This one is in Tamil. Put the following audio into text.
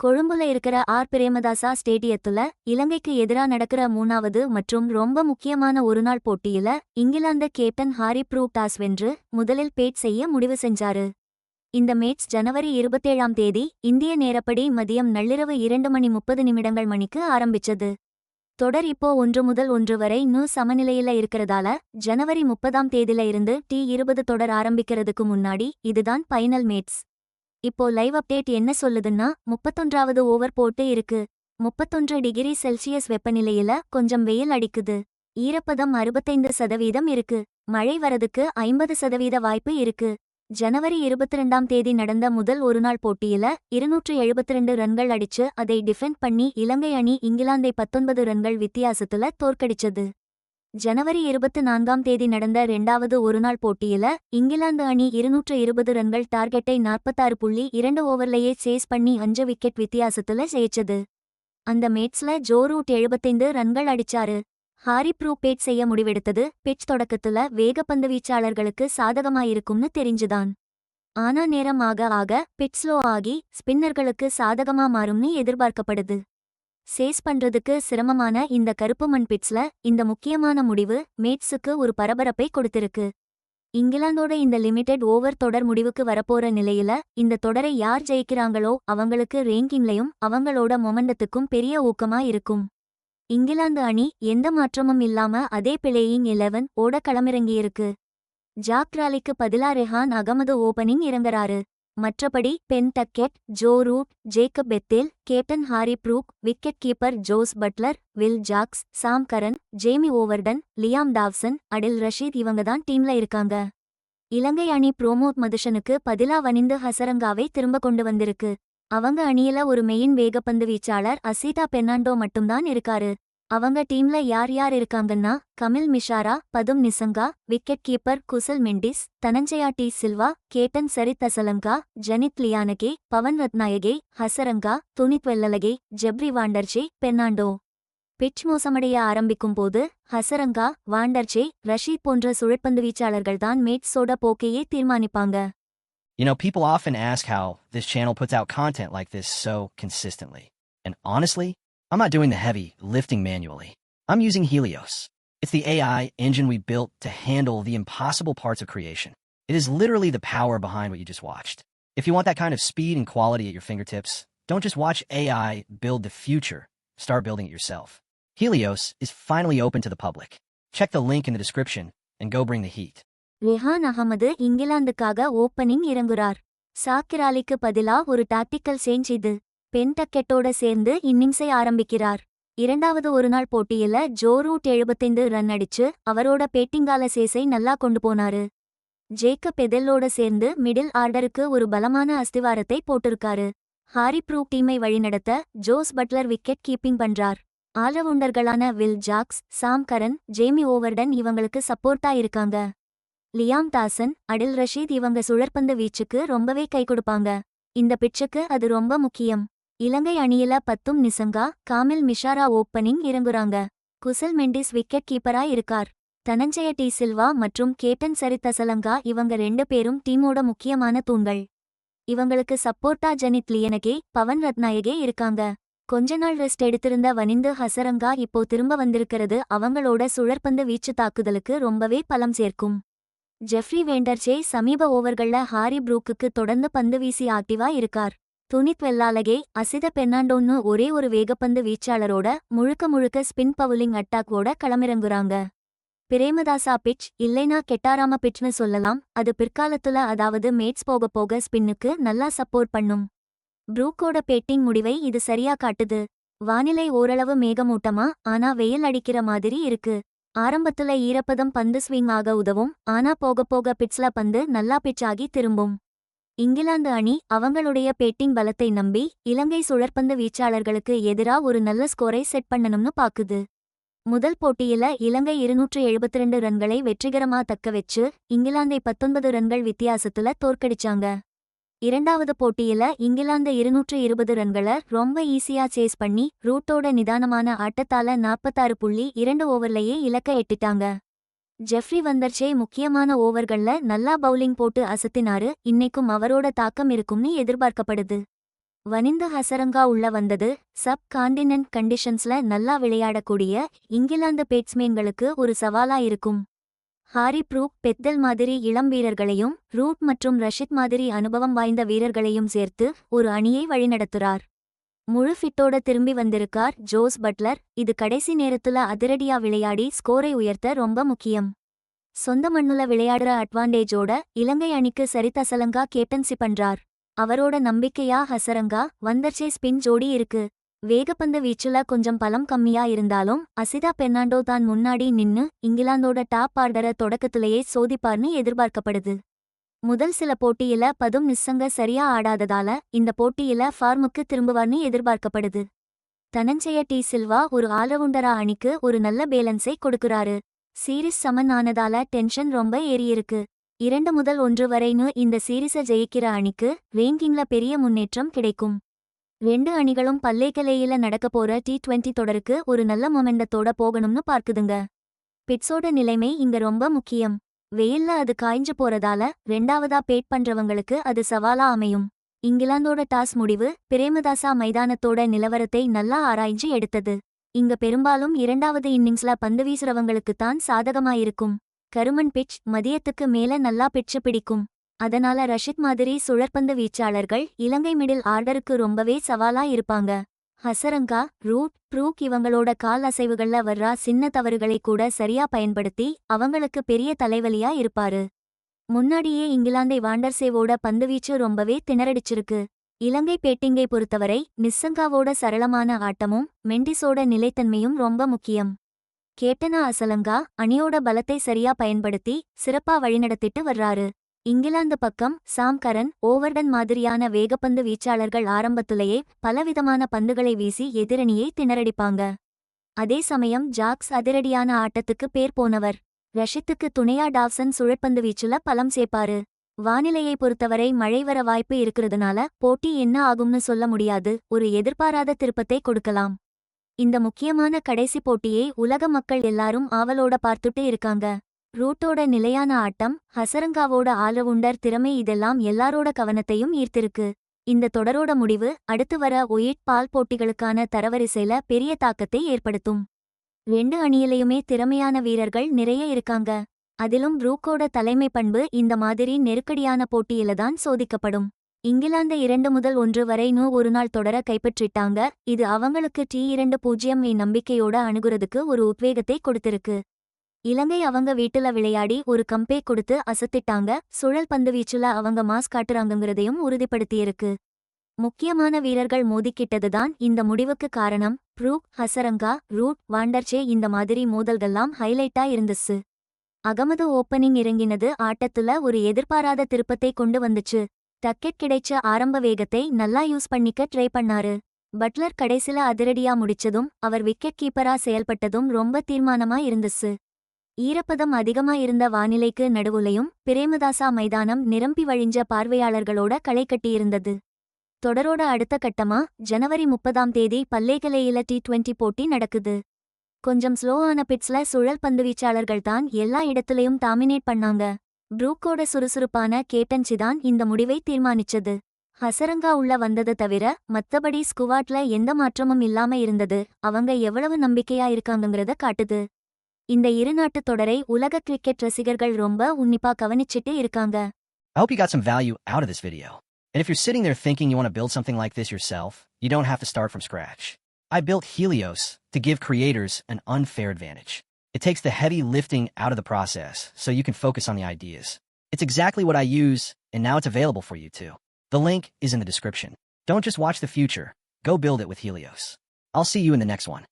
கொழும்புல இருக்கிற ஆர். பிரேமதாசா ஸ்டேடியத்துல இலங்கைக்கு எதிரா நடக்கிற மூணாவது மற்றும் ரொம்ப முக்கியமான ஒருநாள் போட்டியில England captain Harry Brook toss வென்று முதலில் பேட் செய்ய முடிவு செஞ்சாரு. இந்த மேட்ச் ஜனவரி இருபத்தேழாம் தேதி இந்திய நேரப்படி மதியம் நள்ளிரவு இரண்டு மணி முப்பது நிமிடங்கள் மணிக்கு ஆரம்பிச்சது. தொடர் இப்போ ஒன்று முதல் ஒன்று வரை நூ சமநிலையில இருக்கிறதால ஜனவரி முப்பதாம் தேதியில இருந்து டி இருபது தொடர் ஆரம்பிக்கிறதுக்கு முன்னாடி இதுதான் ஃபைனல் மேட்ஸ் இப்போ லைவ் அப்டேட் என்ன சொல்லுதுன்னா முப்பத்தொன்றாவது ஓவர் போட்டு இருக்கு. முப்பத்தொன்று டிகிரி செல்சியஸ் வெப்பநிலையில கொஞ்சம் வெயில் அடிக்குது. ஈரப்பதம் அறுபத்தைந்து சதவீதம் இருக்கு. மழை வரதுக்கு ஐம்பது சதவீத வாய்ப்பு இருக்கு. ஜனவரி இருபத்தி ரெண்டாம் தேதி நடந்த முதல் ஒருநாள் போட்டியில இருநூற்று எழுபத்திரண்டு ரன்கள் அடிச்சு அதை டிஃபெண்ட் பண்ணி இலங்கை அணி இங்கிலாந்தை பத்தொன்பது ரன்கள் வித்தியாசத்துல தோற்கடிச்சது. ஜனவரி இருபத்து நான்காம் தேதி நடந்த ரெண்டாவது ஒருநாள் போட்டியில இங்கிலாந்து அணி இருநூற்று இருபது ரன்கள் டார்கெட்டை நாற்பத்தாறு புள்ளி இரண்டு ஓவர்லயே சேஸ் பண்ணி அஞ்சு விக்கெட் வித்தியாசத்துல ஜெயிச்சது. அந்த மேட்ச்ல ஜோ ரூட் எழுபத்தைந்து ரன்கள் அடிச்சாரு. ஹாரி ப்ரூ பேட் செய்ய முடிவெடுத்தது பிட்ச் தொடக்கத்துல வேகப்பந்து வீச்சாளர்களுக்கு சாதகமாயிருக்கும்னு தெரிஞ்சுதான். ஆனா நேரம் ஆக ஆக பிட்ஸ்லோ ஆகி ஸ்பின்னர்களுக்கு சாதகமா மாறும்னு எதிர்பார்க்கப்படுது. சேஸ் பண்றதுக்கு சிரமமான இந்த கருப்பு மண் பிட்ஸ்ல இந்த முக்கியமான முடிவு மேட்ஸுக்கு ஒரு பரபரப்பை கொடுத்திருக்கு. இங்கிலாந்தோட இந்த லிமிடெட் ஓவர் தொடர் முடிவுக்கு வரப்போற நிலையில இந்த தொடரை யார் ஜெயிக்கிறாங்களோ அவங்களுக்கு ரேங்கிங்லயும் அவங்களோட மொமெண்டத்துக்கும் பெரிய ஊக்கமா இருக்கும். இங்கிலாந்து அணி எந்த மாற்றமும் இல்லாம அதே பிளேயிங் இலவன் ஓட களமிறங்கியிருக்கு. ஜாக் ராலிக்கு பதிலா ரெஹான் அகமது ஓபனிங் இறங்குறாரு. மற்றபடி Ben Duckett Joe Root Jacob Bethell captain Harry Brook wicket keeper Jos Buttler Will Jacks Sam Curran Jamie Overton Liam Dawson Adil Rashid இவங்க தான் டீம்ல இருக்காங்க. இலங்கை அணி புரோமோத் மதுஷனுக்கு பதிலா வனிந்து ஹசரங்காவை திரும்ப கொண்டு வந்திருக்கு. அவங்க அணியில ஒரு மெயின் வேகப்பந்து வீச்சாளர் அசீதா பெர்னாண்டோ மட்டும்தான் இருக்காரு. அவங்க டீம்ல யார் யார் இருக்காங்கன்னா Kamil Mishara Pathum Nissanka wicket keeper Kusal Mendis Dhananjaya de Silva captain Charith Asalanka Janith Liyanage Pavan Rathnayake Hasaranga Dunith Wellalage Jeffrey Vandersay Fernando pitch மோசமடைய ஆரம்பிக்கும் போது ஹசரங்கா வாண்டர்ஜே ரஷீத் போன்ற சுழற்பந்து வீச்சாளர்கள்தான் மேட்ஸோட போக்கையே தீர்மானிப்பாங்க You know, people often ask how this channel puts out content like this so consistently. And honestly, I'm not doing the heavy lifting manually. I'm using Helios. It's the AI engine we built to handle the impossible parts of creation. It is literally the power behind what you just watched. If you want that kind of speed and quality at your fingertips, don't just watch AI build the future. Start building it yourself. Helios is finally open to the public. Check the link in the description and go bring the heat. Rehan Ahmed இங்கிலாந்துக்காக opening இறங்குறார் சாக்கிராலிக்கு பதிலா ஒரு டாக்டிக்கல் சேஞ்ச் இது பென் டக்கெட்டோட சேர்ந்து இன்னிங்ஸை ஆரம்பிக்கிறார். இரண்டாவது ஒருநாள் போட்டியில ஜோ ரூட் எழுபத்தைந்து ரன் அடிச்சு அவரோட பேட்டிங்கால சேஸை நல்லா கொண்டு போனாரு. ஜேக்கப் எதெல்லோட சேர்ந்து மிடில் ஆர்டருக்கு ஒரு பலமான அஸ்திவாரத்தை போட்டிருக்காரு. ஹாரி ப்ரூப் டீமை வழிநடத்த ஜோஸ் பட்லர் விக்கெட் கீப்பிங் பண்றார். ஆல்ரவுண்டர்களான Will Jacks Sam Curran Jamie Overton இவங்களுக்கு சப்போர்ட்டா இருக்காங்க. லியாம் தாசன் அடில் ரஷீத் இவங்க சுழற்பந்து வீச்சுக்கு ரொம்பவே கை கொடுப்பாங்க. இந்த பிட்சுக்கு அது ரொம்ப முக்கியம். இலங்கை அணியில பத்தும் நிசங்கா காமில் மிஷாரா ஓப்பனிங் இறங்குறாங்க. குசல் மெண்டிஸ் விக்கெட் கீப்பரா இருக்கார். தனஞ்சய டி சில்வா மற்றும் கேப்டன் சரித் அசலங்கா இவங்க ரெண்டு பேரும் டீமோட முக்கியமான தூண்கள். இவங்களுக்கு சப்போர்ட்டா ஜனித் லியனகே பவன் ரத்நாயகே இருக்காங்க. கொஞ்ச நாள் ரெஸ்ட் எடுத்திருந்த வனிந்து ஹசரங்கா இப்போ திரும்ப வந்திருக்கிறது அவங்களோட சுழற்பந்து வீச்சு தாக்குதலுக்கு ரொம்பவே பலம் சேர்க்கும். ஜெஃப்ரி வேண்டர்ச்சே சமீப ஓவர்கள்ல ஹாரி ப்ரூக்குக்கு தொடர்ந்து பந்து வீசி ஆக்டிவா இருக்கார். துனித் வெல்லாலகே அசித பெர்னாண்டோன்னு ஒரே ஒரு வேகப்பந்து வீச்சாளரோட முழுக்க முழுக்க ஸ்பின் பவுலிங் அட்டாக்கோட களமிறங்குறாங்க. பிரேமதாசா பிட்ச் இல்லைனா கெட்டாராம பிட்ச்னு சொல்லலாம். அது பிற்காலத்துல அதாவது மேட்ஸ் போக போக ஸ்பின்னுக்கு நல்லா சப்போர்ட் பண்ணும். ப்ரூக்கோட பேட்டிங் முடிவை இது சரியா காட்டுது. வானிலை ஓரளவு மேகமூட்டமா ஆனா வெயில் அடிக்கிற மாதிரி இருக்கு. ஆரம்பத்துல ஈரப்பதம் பந்து ஸ்விங் ஆக உதவும் ஆனா போக போக பிட்ஸ்ல பந்து நல்லா பிட்ச் ஆகி திரும்பும். இங்கிலாந்து அணி அவங்களுடைய பேட்டிங் பலத்தை நம்பி இலங்கை சுழற்பந்து வீச்சாளர்களுக்கு எதிரா ஒரு நல்ல ஸ்கோரை செட் பண்ணணும்னு பாக்குது. முதல் போட்டியில இலங்கை இருநூற்று எழுபத்திரண்டு ரன்களை வெற்றிகரமா தக்க வச்சு இங்கிலாந்தை பத்தொன்பது ரன்கள் வித்தியாசத்துல தோற்கடிச்சாங்க. இரண்டாவது போட்டியில இங்கிலாந்து இருநூற்று இருபது ரன்களை ரொம்ப ஈஸியா சேஸ் பண்ணி ரூட்டோட நிதானமான ஆட்டத்தால நாற்பத்தாறு புள்ளி இரண்டு ஓவர்லயே இலக்க எட்டிட்டாங்க. ஜெஃப்ரி வந்தர்ச்சே முக்கியமான ஓவர்கள்ல நல்லா பவுலிங் போட்டு அசத்தினாரு இன்னைக்கும் அவரோட தாக்கம் இருக்கும்னு எதிர்பார்க்கப்படுது. வனிந்து ஹசரங்கா உள்ள வந்தது சப் காண்டினென்ட் கண்டிஷன்ஸ்ல நல்லா விளையாடக்கூடிய இங்கிலாந்து பேட்ஸ்மேன்களுக்கு ஒரு சவாலா இருக்கும். ஹாரி ப்ரூக் பெத்தல் மாதிரி இளம் வீரர்களையும் ரூட் மற்றும் ரஷித் மாதிரி அனுபவம் வாய்ந்த வீரர்களையும் சேர்த்து ஒரு அணியை வழிநடத்துறார். முழு ஃபிட்டோட திரும்பி வந்திருக்கார் ஜோஸ் பட்லர். இது கடைசி நேரத்துல அதிரடியா விளையாடி ஸ்கோரை உயர்த்த ரொம்ப முக்கியம். சொந்த மண்ணுல விளையாடுற அட்வான்டேஜோட இலங்கை அணிக்கு சரித்தசலங்கா கேப்டன்சி பண்றார் அவரோட நம்பிக்கையா ஹசரங்கா வந்தர்ச்சே ஸ்பின் ஜோடி இருக்கு. வேகப்பந்து வீச்சுல கொஞ்சம் பலம் கம்மியா இருந்தாலும் அசிதா பெர்னாண்டோ தான் முன்னாடி நின்னு இங்கிலாந்தோட டாப் ஆர்டர தொடக்கத்திலேயே சோதிப்பார்னு எதிர்பார்க்கப்படுது. முதல் சில போட்டியில பதும் நிஸ்ஸங்க சரியா ஆடாததால இந்த போட்டியில ஃபார்முக்கு திரும்புவார்னு எதிர்பார்க்கப்படுது. தனஞ்சய டி சில்வா ஒரு ஆல்ரவுண்டரா அணிக்கு ஒரு நல்ல பேலன்ஸை கொடுக்குறாரு. சீரிஸ் சமன் ஆனதால டென்ஷன் ரொம்ப ஏறியிருக்கு. இரண்டு முதல் ஒன்று வரைன்னு இந்த சீரிஸ ஜெயிக்கிற அணிக்கு ரேங்கிங்ல பெரிய முன்னேற்றம் கிடைக்கும். ரெண்டு அணிகளும் பல்லேக்கலேயில நடக்க போற டி டுவெண்டி தொடருக்கு ஒரு நல்ல மொமெண்டத்தோட போகணும்னு பார்க்குதுங்க. பிட்ஸோட நிலைமை இங்க ரொம்ப முக்கியம். வெயில்ல அது காய்ஞ்சு போறதால ரெண்டாவதா பேட் பண்றவங்களுக்கு அது சவாலா அமையும். இங்கிலாந்தோட டாஸ் முடிவு பிரேமதாசா மைதானத்தோட நிலவரத்தை நல்லா ஆராய்ஞ்சு எடுத்தது. இங்க பெரும்பாலும் இரண்டாவது இன்னிங்ஸ்ல பந்து வீசுறவங்களுக்கு தான் சாதகமாயிருக்கும். கருமன் பிட்ச் மதியத்துக்கு மேல நல்லா பிட்சு பிடிக்கும். அதனால ரஷித் மாதிரி சுழற்பந்து வீச்சாளர்கள் இலங்கை மிடில் ஆர்டருக்கு ரொம்பவே சவாலா இருப்பாங்க. ஹசரங்கா ரூட் ப்ரூக் இவங்களோட கால் அசைவுகள்ல வர்றா சின்ன தவறுகளை கூட சரியா பயன்படுத்தி அவங்களுக்கு பெரிய தலைவலியா இருப்பாரு. முன்னாடியே இங்கிலாந்தை வாண்டர்சேவோட பந்துவீச்சு ரொம்பவே திணறடிச்சிருக்கு. இலங்கை பேட்டிங்கை பொறுத்தவரை நிஸ்ஸங்காவோட சரளமான ஆட்டமும் மெண்டிஸோட நிலைத்தன்மையும் ரொம்ப முக்கியம். கேப்டனா அசலங்கா அணியோட பலத்தை சரியா பயன்படுத்தி சிறப்பா வழிநடத்திட்டு வர்றாரு. இங்கிலாந்து பக்கம் சாம் கரன் ஓவர்டன் மாதிரியான வேகப்பந்து வீச்சாளர்கள் ஆரம்பத்திலேயே பலவிதமான பந்துகளை வீசி எதிரணியை திணறடிப்பாங்க. அதே சமயம் ஜாக்ஸ் அதிரடியான ஆட்டத்துக்கு பேர் போனவர். ரஷித்துக்கு துணையா டாவ்சன் சுழற்பந்து வீச்சுல பலம் சேர்ப்பாரு. வானிலையை பொறுத்தவரை மழை வர வாய்ப்பு இருக்கிறதுனால போட்டி என்ன ஆகும்னு சொல்ல முடியாது ஒரு எதிர்பாராத திருப்பத்தை கொடுக்கலாம். இந்த முக்கியமான கடைசி போட்டியை உலக மக்கள் எல்லாரும் ஆவலோட பார்த்துட்டு இருக்காங்க. ரூட்டோட நிலையான ஆட்டம் ஹசரங்காவோட ஆல்ரவுண்டர் திறமை இதெல்லாம் எல்லாரோட கவனத்தையும் ஈர்த்திருக்கு. இந்த தொடரோட முடிவு அடுத்து வர ஒயிட் பால் போட்டிகளுக்கான தரவரிசையில பெரிய தாக்கத்தை ஏற்படுத்தும். ரெண்டு அணியிலையுமே திறமையான வீரர்கள் நிறைய இருக்காங்க. அதிலும் ரூக்கோட தலைமை பண்பு இந்த மாதிரி நெருக்கடியான போட்டியில தான் சோதிக்கப்படும். இங்கிலாந்து இரண்டு முதல் ஒன்று வரை நூ ஒரு நாள் தொடர கைப்பற்றிட்டாங்க. இது அவங்களுக்கு டி இரண்டு பூஜ்ஜியம் நம்பிக்கையோட அணுகுறதுக்கு ஒரு உத்வேகத்தை கொடுத்திருக்கு. இலங்கை அவங்க வீட்டுல விளையாடி ஒரு கம்பே கொடுத்து அசத்திட்டாங்க. சுழல் பந்து வீச்சுல அவங்க மாஸ் காட்டுறாங்கங்கிறதையும் உறுதிப்படுத்தியிருக்கு. முக்கியமான வீரர்கள் மோதிக்கிட்டதுதான் இந்த முடிவுக்கு காரணம். ப்ரூக் ஹசரங்கா ரூட் வாண்டர்ச்சே இந்த மாதிரி மோதல்கள்லாம் ஹைலைட்டா இருந்துச்சு. அகமது ஓப்பனிங் இறங்கினது ஆட்டத்துல ஒரு எதிர்பாராத திருப்பத்தை கொண்டு வந்துச்சு. டக்கெட் கிடைச்ச ஆரம்ப வேகத்தை நல்லா யூஸ் பண்ணிக்க ட்ரை பண்ணாரு. பட்லர் கடைசில அதிரடியா முடிச்சதும் அவர் விக்கெட் கீப்பரா செயல்பட்டதும் ரொம்ப தீர்மானமா இருந்துச்சு. ஈரப்பதம் அதிகமா இருந்த வானிலைக்கு நடுவுலையும் பிரேமதாசா மைதானம் நிரம்பி வழிஞ்ச பார்வையாளர்களோட களை கட்டியிருந்தது. தொடரோட அடுத்த கட்டமா ஜனவரி முப்பதாம் தேதி பல்லேகலையில டி டுவெண்டி போட்டி நடக்குது. கொஞ்சம் ஸ்லோவான பிட்ஸ்ல சுழல் பந்து வீச்சாளர்கள் தான் எல்லா இடத்துலயும் டாமினேட் பண்ணாங்க. ப்ரூக்கோட சுறுசுறுப்பான கேப்டன்சி தான் இந்த முடிவை தீர்மானிச்சது. ஹசரங்கா உள்ள வந்தது தவிர மத்தபடி ஸ்குவாட்ல எந்த மாற்றமும் இல்லாம இருந்தது. அவங்க எவ்வளவு நம்பிக்கையா இருக்காங்கங்கிறத காட்டுது. இந்த இரு நாட்டுத் தொடரை உலக கிரிக்கெட் ரசிகர்கள் ரொம்ப உன்னிப்பா கவனிச்சிட்டு இருக்காங்க I hope you got some value out of this video. And if you're sitting there thinking you want to build something like this yourself, you don't have to start from scratch. I built Helios to give creators an unfair advantage. It takes the heavy lifting out of the process so you can focus on the ideas. It's exactly what I use, and now it's available for you too. The link is in the description. Don't just watch the future, go build it with Helios. I'll see you in the next one.